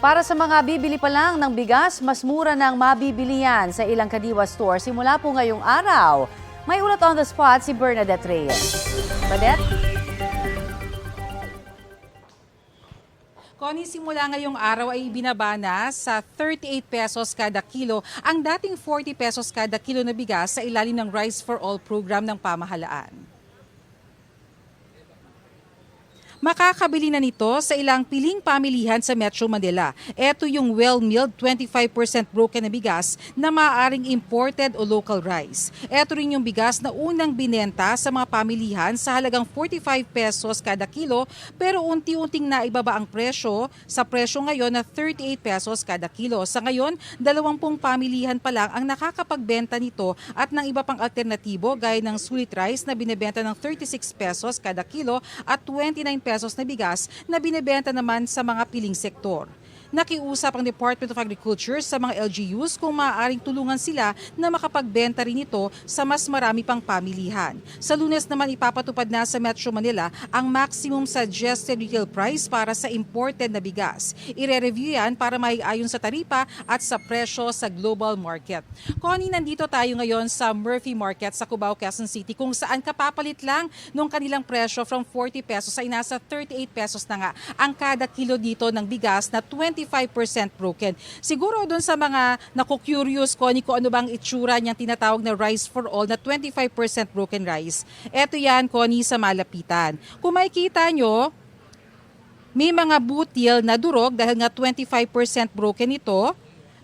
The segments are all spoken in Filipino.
Para sa mga bibili pa lang ng bigas, mas mura nang mabibili yan sa ilang kadiwa store simula po ngayong araw. May ulat on the spot si Bernadette Reyes. Bernadette? Connie, simula ngayong araw ay binaba na sa 38 pesos kada kilo ang dating 40 pesos kada kilo na bigas sa ilalim ng Rice for All program ng pamahalaan. Makakabili na nito sa ilang piling pamilihan sa Metro Manila. Ito yung well-milled 25% broken na bigas na maaaring imported o local rice. Ito rin yung bigas na unang binenta sa mga pamilihan sa halagang 45 pesos kada kilo pero unti-unting naibaba ang presyo sa presyo ngayon na 38 pesos kada kilo. Sa ngayon, 20 pamilihan pa lang ang nakakapagbenta nito at ng iba pang alternatibo gaya ng sulit rice na binebenta ng 36 pesos kada kilo at 29 pesos na bigas na binebenta naman sa mga piling sektor. Nakiusap ang Department of Agriculture sa mga LGUs kung maaaring tulungan sila na makapagbenta rin ito sa mas marami pang pamilihan. Sa lunes naman ipapatupad na sa Metro Manila ang maximum suggested retail price para sa imported na bigas. Ire-review yan para maiayon sa taripa at sa presyo sa global market. Connie, nandito tayo ngayon sa Murphy Market sa Cubao, Quezon City kung saan kapapalit lang nung kanilang presyo from 40 pesos ay nasa 38 pesos na nga ang kada kilo dito ng bigas na 25% broken. Siguro doon sa mga naku-curious, Connie, kung ano bang itsura niyang tinatawag na rice for all na 25% broken rice. Ito yan, Connie, sa malapitan. Kung makikita nyo, may mga butil na durog dahil nga 25% broken ito.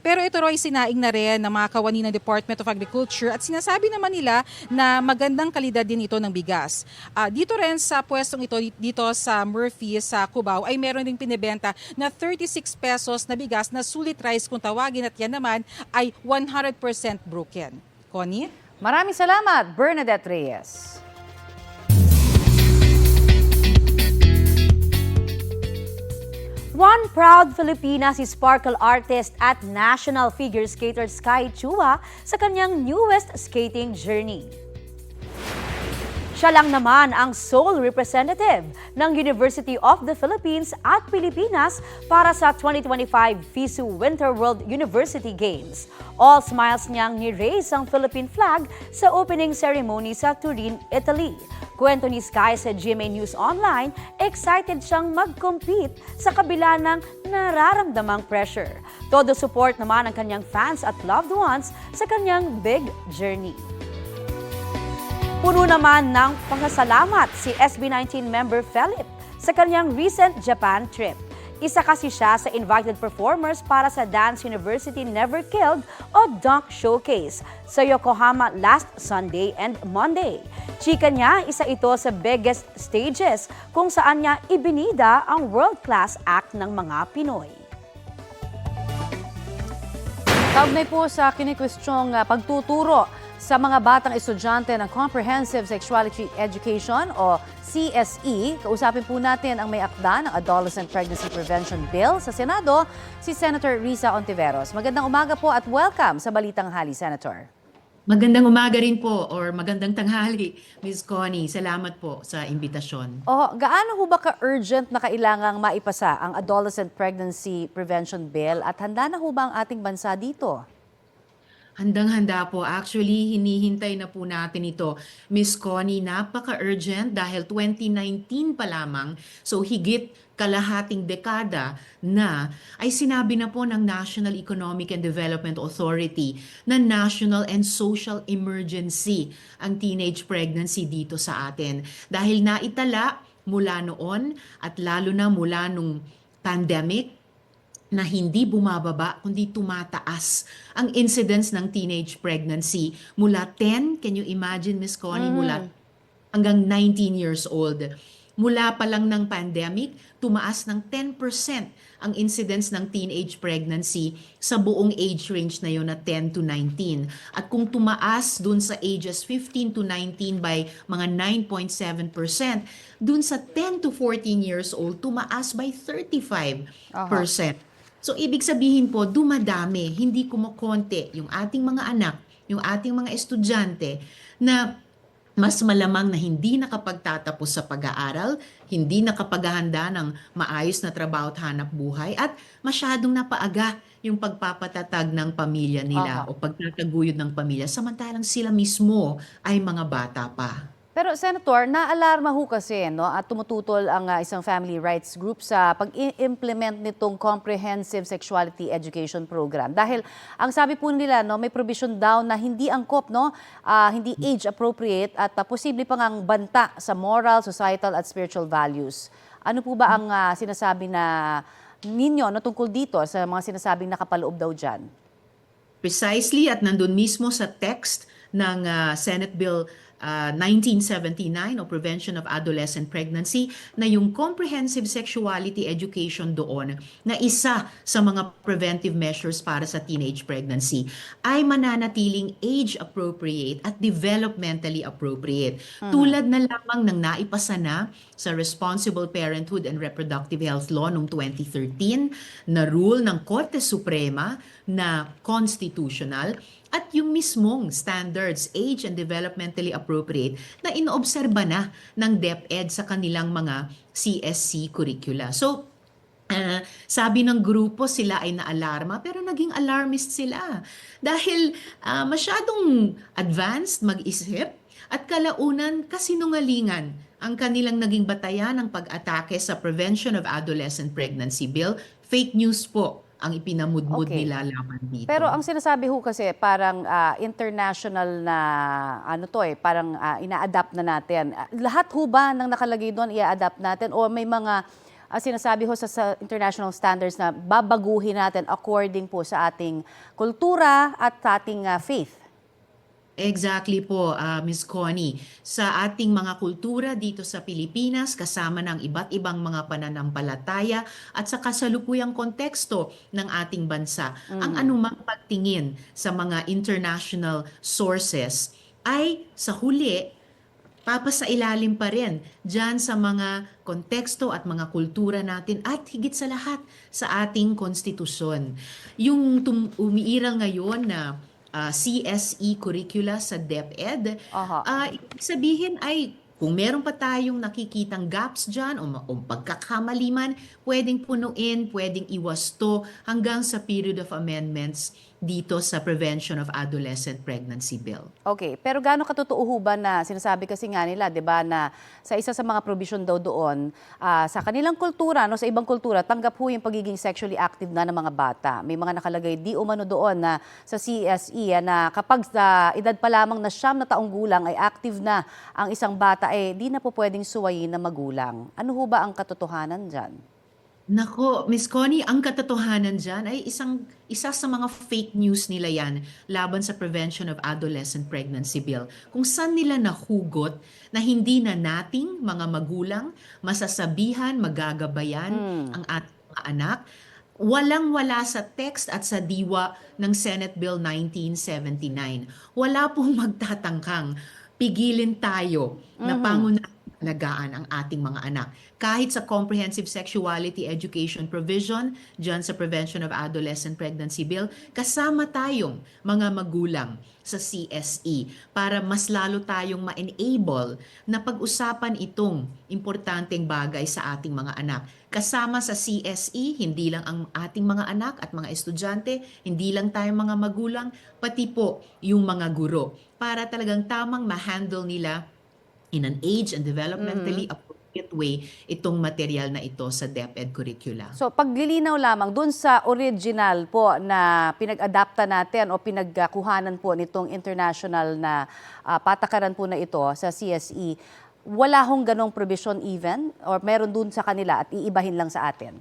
Pero ito Roy, sinaing na rin ng mga kawani ng Department of Agriculture at sinasabi naman nila na magandang kalidad din ito ng bigas. Ah, dito rin sa pwestong ito, dito sa Murphy, sa Cubao, ay meron ding pinibenta na 36 pesos na bigas na sulit rice kung tawagin at yan naman ay 100% broken. Connie? Maraming salamat, Bernadette Reyes. One proud Filipina si sparkle artist at national figure skater Sky Chua sa kanyang newest skating journey. Siya lang naman ang sole representative ng University of the Philippines at Pilipinas para sa 2025 FISU Winter World University Games. All smiles niyang ni-raise ang Philippine flag sa opening ceremony sa Turin, Italy. Kwento ni Sky sa GMA News Online, excited siyang mag-compete sa kabila ng nararamdamang pressure. Todo support naman ang kanyang fans at loved ones sa kanyang big journey. Puno naman ng pasasalamat si SB19 member Philip sa kanyang recent Japan trip. Isa kasi siya sa invited performers para sa Dance University Never Killed o Dunk Showcase sa Yokohama last Sunday and Monday. Chika niya, isa ito sa biggest stages kung saan niya ibinida ang world-class act ng mga Pinoy. Kaugnay po sa kinikwestyong uh, pagtuturo sa mga batang estudyante ng Comprehensive Sexuality Education o CSE, kausapin po natin ang may akda ng Adolescent Pregnancy Prevention Bill sa Senado, si Senator Risa Ontiveros. Magandang umaga po at welcome sa Balitang Hali, Senator. Magandang umaga rin po or magandang tanghali, Ms. Connie. Salamat po sa imbitasyon. Oh, gaano ho ba ka-urgent na kailangang maipasa ang Adolescent Pregnancy Prevention Bill at handa na ho ba ang ating bansa dito? Handang-handa po. Actually, hinihintay na po natin ito. Miss Connie, napaka-urgent dahil 2019 pa lamang, so higit kalahating dekada na ay sinabi na po ng National Economic and Development Authority na national and social emergency ang teenage pregnancy dito sa atin. Dahil naitala mula noon at lalo na mula nung pandemic, na hindi bumababa kundi tumataas ang incidence ng teenage pregnancy mula 10, can you imagine Miss Connie, mula hanggang 19 years old. Mula pa lang ng pandemic, tumaas ng 10% ang incidence ng teenage pregnancy sa buong age range na yon na 10 to 19. At kung tumaas dun sa ages 15 to 19 by mga 9.7%, dun sa 10 to 14 years old, tumaas by 35%. So ibig sabihin po, dumadami, hindi kumukonte yung ating mga anak, yung ating mga estudyante na mas malamang na hindi nakapagtatapos sa pag-aaral, hindi nakapaghahanda ng maayos na trabaho at hanap buhay, at masyadong napaaga yung pagpapatatag ng pamilya nila Aha. o pagtataguyod ng pamilya, samantalang sila mismo ay mga bata pa. Pero Senator, naalarma ho kasi no, at tumututol ang ah, isang family rights group sa pag-implement nitong Comprehensive Sexuality Education Program. Dahil ang sabi po nila, no, may provision daw na hindi angkop, no, ah, hindi age appropriate at ah, posible pang ang banta sa moral, societal at spiritual values. Ano po ba ang ah, sinasabi na ninyo no, tungkol dito sa mga sinasabing nakapaloob daw dyan? Precisely at nandun mismo sa text ng ah, Senate Bill ah, 1979 o Prevention of Adolescent Pregnancy na yung comprehensive sexuality education doon na isa sa mga preventive measures para sa teenage pregnancy ay mananatiling age appropriate at developmentally appropriate. Tulad na lamang ng naipasa na sa Responsible Parenthood and Reproductive Health Law noong 2013 na rule ng Korte Suprema na constitutional at yung mismong standards, age and developmentally appropriate na inoobserba na ng DepEd sa kanilang mga CSC curricula. So, ah, sabi ng grupo sila ay naalarma pero naging alarmist sila dahil ah, masyadong advanced mag-isip at kalaunan kasinungalingan ang kanilang naging batayan ng pag-atake sa Prevention of Adolescent Pregnancy Bill. Fake news po ang ipinamudmud Okay. nila laban dito. Pero ang sinasabi ho kasi parang ah, international na ano to eh, parang ah, ina-adapt na natin. Ah, lahat ho ba ng nakalagay doon i-adapt natin o may mga ah, sinasabi ho sa, sa international standards na babaguhin natin according po sa ating kultura at sa ating ah, faith? Exactly po, ah, Ms. Connie. Sa ating mga kultura dito sa Pilipinas, kasama ng iba't ibang mga pananampalataya at sa kasalukuyang konteksto ng ating bansa, ang anumang pagtingin sa mga international sources ay sa huli papasailalim pa rin dyan sa mga konteksto at mga kultura natin at higit sa lahat sa ating konstitusyon. Yung umiiral ngayon na ah, CSE curricula sa DepEd, ah, ibig sabihin ay kung meron pa tayong nakikitang gaps dyan o, o pagkakamali man, pwedeng punuin, pwedeng iwasto hanggang sa period of amendments dito sa Prevention of Adolescent Pregnancy Bill. Okay, pero gaano katotoo ba na sinasabi kasi nga nila, 'di ba, na sa isa sa mga provision daw doon, ah, sa kanilang kultura, no, sa ibang kultura, tanggap ho yung pagiging sexually active na ng mga bata. May mga nakalagay di umano doon na sa CSE ah, na kapag sa edad pa lamang na siyam na taong gulang ay active na ang isang bata, eh di na po pwedeng suwayin na magulang. Ano ho ba ang katotohanan diyan? Nako, Miss Connie, ang katotohanan dyan ay isang isa sa mga fake news nila yan laban sa Prevention of Adolescent Pregnancy Bill. Kung saan nila nahugot na hindi na nating mga magulang masasabihan, magagabayan ang ating mga anak. Walang-wala sa text at sa diwa ng Senate Bill 1979. Wala pong magtatangkang pigilin tayo na pangunahan alagaan ang ating mga anak. Kahit sa Comprehensive Sexuality Education Provision, dyan sa Prevention of Adolescent Pregnancy Bill, kasama tayong mga magulang sa CSE para mas lalo tayong ma-enable na pag-usapan itong importanteng bagay sa ating mga anak. Kasama sa CSE, hindi lang ang ating mga anak at mga estudyante, hindi lang tayong mga magulang, pati po yung mga guro para talagang tamang ma-handle nila in an age and developmentally appropriate way itong material na ito sa DepEd curricula. So paglilinaw lamang dun sa original po na pinag-adapta natin o pinagkuhanan po nitong international na ah, patakaran po na ito sa CSE, wala hong ganong provision even or meron dun sa kanila at iibahin lang sa atin?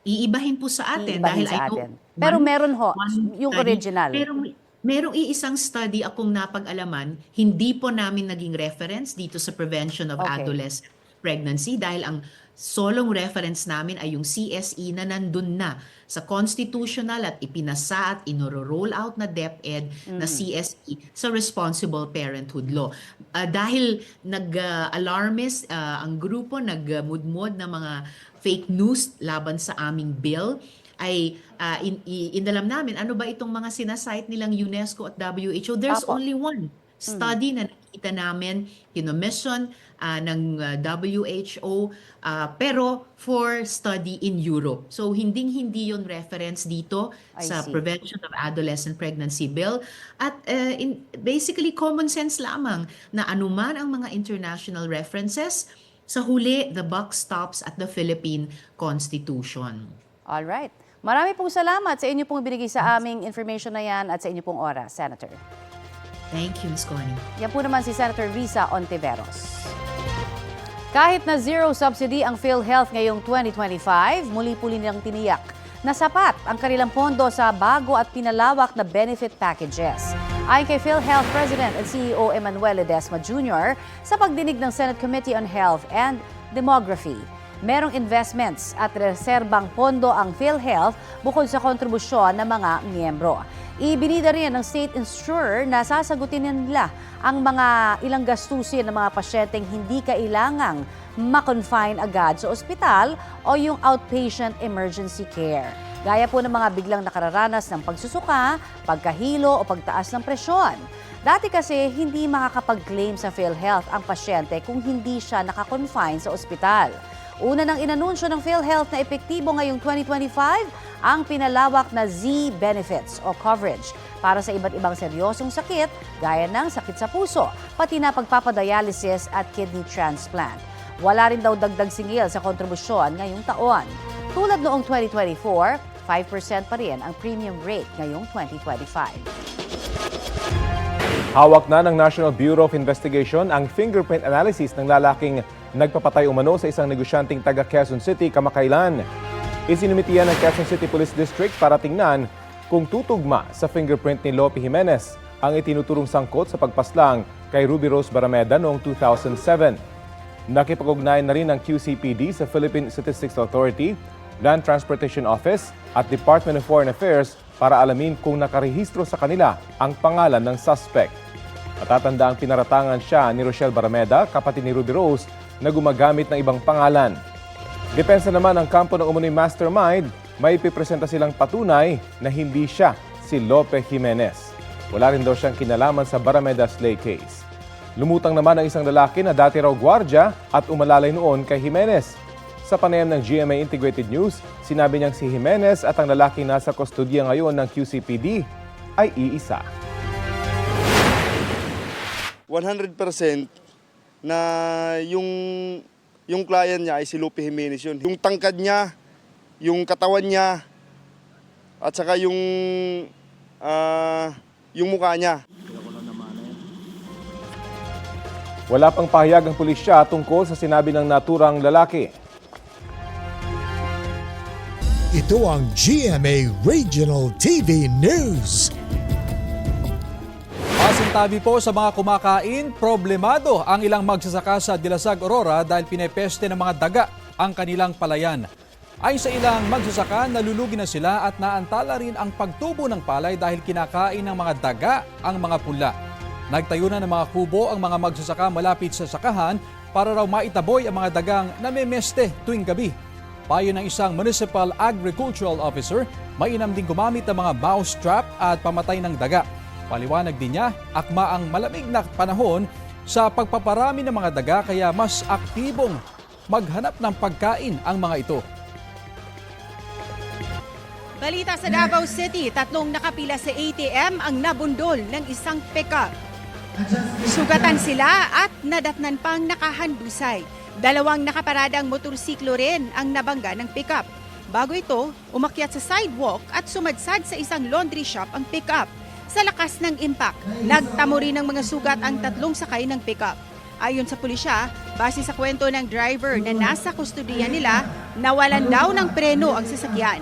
Iibahin po sa atin Iibahin dahil sa I know atin. Pero one- meron ho, one yung original. Pero merong iisang study akong napag-alaman, hindi po namin naging reference dito sa prevention of Okay. adolescent pregnancy dahil ang solong reference namin ay yung CSE na nandun na sa constitutional at ipinasa at inoro-roll out na DepEd na CSE sa Responsible Parenthood Law. Ah, dahil nag-alarmist ah, ang grupo, nagmudmod ng mga fake news laban sa aming bill, ay ah, in, i- inalam namin ano ba itong mga sinasite nilang UNESCO at WHO. There's Apo. only one study na nakita namin, kinomission ah, ng ah, WHO, ah, pero for study in Europe. So, hinding-hindi yon reference dito I sa see. Prevention of Adolescent Pregnancy Bill. At uh, in, basically, common sense lamang na anuman ang mga international references, sa huli, the buck stops at the Philippine Constitution. All right. Marami pong salamat sa inyo pong binigay sa aming information na yan at sa inyo pong oras, Senator. Thank you, Ms. Connie. Yan po naman si Senator Risa Ontiveros. Kahit na zero subsidy ang PhilHealth ngayong 2025, muli po nilang tiniyak na sapat ang kanilang pondo sa bago at pinalawak na benefit packages. Ayon kay PhilHealth President and CEO Emmanuel Ledesma Jr. sa pagdinig ng Senate Committee on Health and Demography. Merong investments at reserbang pondo ang PhilHealth bukod sa kontribusyon ng mga miyembro. Ibinida rin ng state insurer na sasagutin nila ang mga ilang gastusin ng mga pasyenteng hindi kailangang makonfine agad sa ospital o yung outpatient emergency care. Gaya po ng mga biglang nakararanas ng pagsusuka, pagkahilo o pagtaas ng presyon. Dati kasi hindi makakapag-claim sa PhilHealth ang pasyente kung hindi siya nakakonfine sa ospital. Una nang inanunsyo ng PhilHealth na epektibo ngayong 2025 ang pinalawak na Z benefits o coverage para sa iba't ibang seryosong sakit gaya ng sakit sa puso, pati na pagpapadialysis at kidney transplant. Wala rin daw dagdag singil sa kontribusyon ngayong taon. Tulad noong 2024, 5% pa rin ang premium rate ngayong 2025. Hawak na ng National Bureau of Investigation ang fingerprint analysis ng lalaking nagpapatay umano sa isang negosyanteng taga Quezon City kamakailan. Isinumiti yan ng Quezon City Police District para tingnan kung tutugma sa fingerprint ni Lope Jimenez ang itinuturong sangkot sa pagpaslang kay Ruby Rose Barameda noong 2007. Nakipag-ugnayan na rin ng QCPD sa Philippine Statistics Authority, Land Transportation Office at Department of Foreign Affairs para alamin kung nakarehistro sa kanila ang pangalan ng suspect. Matatanda ang pinaratangan siya ni Rochelle Barameda, kapatid ni Ruby Rose, na gumagamit ng ibang pangalan. Depensa naman ang kampo ng umunoy mastermind, may ipipresenta silang patunay na hindi siya si Lope Jimenez. Wala rin daw siyang kinalaman sa Barameda Slay case. Lumutang naman ang isang lalaki na dati raw gwardya at umalalay noon kay Jimenez. Sa panayam ng GMA Integrated News, sinabi niyang si Jimenez at ang lalaking nasa kustodya ngayon ng QCPD ay iisa. 100% na yung yung client niya ay si Lupe Jimenez yun. Yung tangkad niya, yung katawan niya, at saka yung ah, yung mukha niya. Wala pang pahayag ang pulisya tungkol sa sinabi ng naturang lalaki. Ito ang GMA Regional TV News. Pasintabi po sa mga kumakain, problemado ang ilang magsasaka sa Dilasag, Aurora dahil pinepeste ng mga daga ang kanilang palayan. Ayon sa ilang magsasaka, nalulugi na sila at naantala rin ang pagtubo ng palay dahil kinakain ng mga daga ang mga pula. Nagtayo na ng mga kubo ang mga magsasaka malapit sa sakahan para raw maitaboy ang mga dagang namemeste tuwing gabi. Payo ng isang Municipal Agricultural Officer, mainam din gumamit ng mga mouse trap at pamatay ng daga. Paliwanag din niya, akma ang malamig na panahon sa pagpaparami ng mga daga kaya mas aktibong maghanap ng pagkain ang mga ito. Balita sa Davao City, tatlong nakapila sa ATM ang nabundol ng isang pickup. Sugatan sila at nadatnan pang nakahandusay. Dalawang nakaparadang motorsiklo rin ang nabangga ng pickup. Bago ito, umakyat sa sidewalk at sumadsad sa isang laundry shop ang pickup. Sa lakas ng impact, nagtamo rin ng mga sugat ang tatlong sakay ng pickup. Ayon sa pulisya, base sa kwento ng driver na nasa kustodiya nila, nawalan daw ng preno ang sasakyan.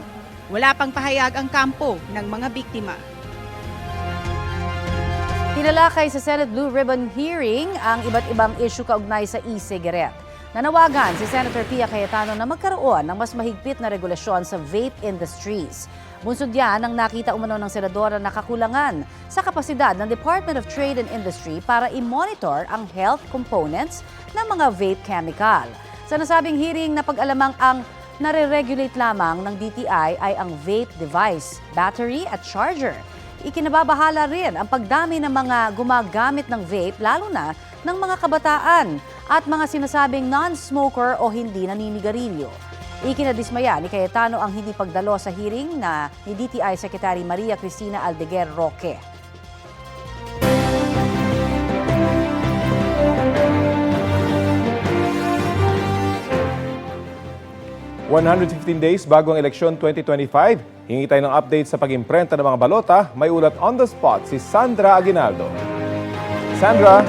Wala pang pahayag ang kampo ng mga biktima. Tinalakay sa Senate Blue Ribbon hearing ang iba't ibang issue kaugnay sa e-cigarette. Nanawagan si Senator Pia Cayetano na magkaroon ng mas mahigpit na regulasyon sa vape industries. Bunsod yan ang nakita umano ng senadora na kakulangan sa kapasidad ng Department of Trade and Industry para i-monitor ang health components ng mga vape chemical. Sa nasabing hearing na pag-alamang ang nare-regulate lamang ng DTI ay ang vape device, battery at charger. ikinababahala rin ang pagdami ng mga gumagamit ng vape lalo na ng mga kabataan at mga sinasabing non-smoker o hindi naninigarilyo. Ikinadismaya ni Cayetano ang hindi pagdalo sa hearing na ni DTI Secretary Maria Cristina Aldeguer Roque. 115 days bago ang eleksyon 2025, hingi tayo ng update sa pag-imprenta ng mga balota. May ulat on the spot si Sandra Aguinaldo. Sandra,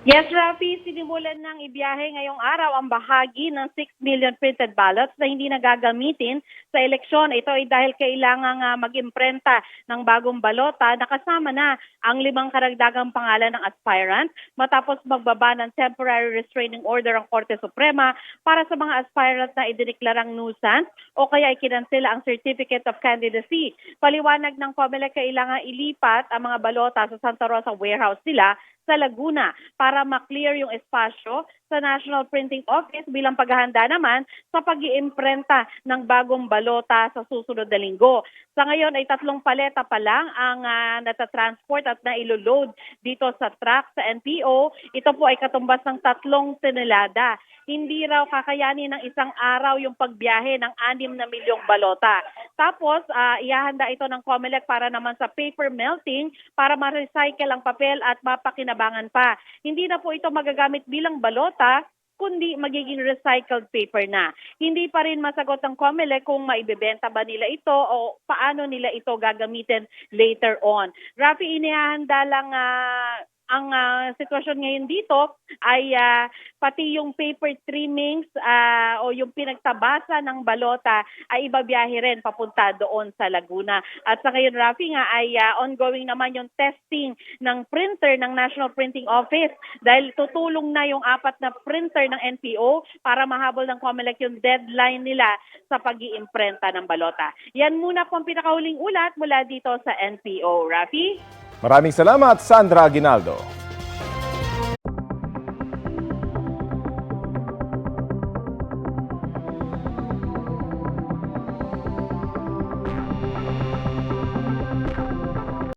Yes, Rafi, sinimulan ng ibiyahe ngayong araw ang bahagi ng 6 million printed ballots na hindi nagagamitin sa eleksyon. Ito ay dahil kailangan uh, mag-imprenta ng bagong balota na kasama na ang limang karagdagang pangalan ng aspirant matapos magbaba ng temporary restraining order ang Korte Suprema para sa mga aspirant na idineklarang nuisance o kaya ikinansela ang Certificate of Candidacy. Paliwanag ng COMELEC kailangan ilipat ang mga balota sa Santa Rosa warehouse nila sa Laguna para ma-clear yung espasyo sa National Printing Office bilang paghahanda naman sa pag iimprenta ng bagong balota sa susunod na linggo. Sa ngayon ay tatlong paleta pa lang ang uh, natatransport at nailoload dito sa truck sa NPO. Ito po ay katumbas ng tatlong tonelada. Hindi raw kakayanin ng isang araw yung pagbiyahe ng 6 na milyong balota. Tapos, uh, ihahanda ito ng COMELEC para naman sa paper melting para ma-recycle ang papel at mapakinabangan pa. Hindi na po ito magagamit bilang balota, kundi magiging recycled paper na. Hindi pa rin masagot ng COMELEC kung maibebenta ba nila ito o paano nila ito gagamitin later on. Rafi, inihahanda lang uh, ang uh, sitwasyon ngayon dito ay uh, pati yung paper trimmings uh, o yung pinagtabasa ng balota ay ibabiyahe rin papunta doon sa Laguna. At sa ngayon, Rafi, nga ay uh, ongoing naman yung testing ng printer ng National Printing Office dahil tutulong na yung apat na printer ng NPO para mahabol ng COMELEC yung deadline nila sa pag iimprenta ng balota. Yan muna po ang pinakahuling ulat mula dito sa NPO. Rafi? Maraming salamat Sandra Aguinaldo.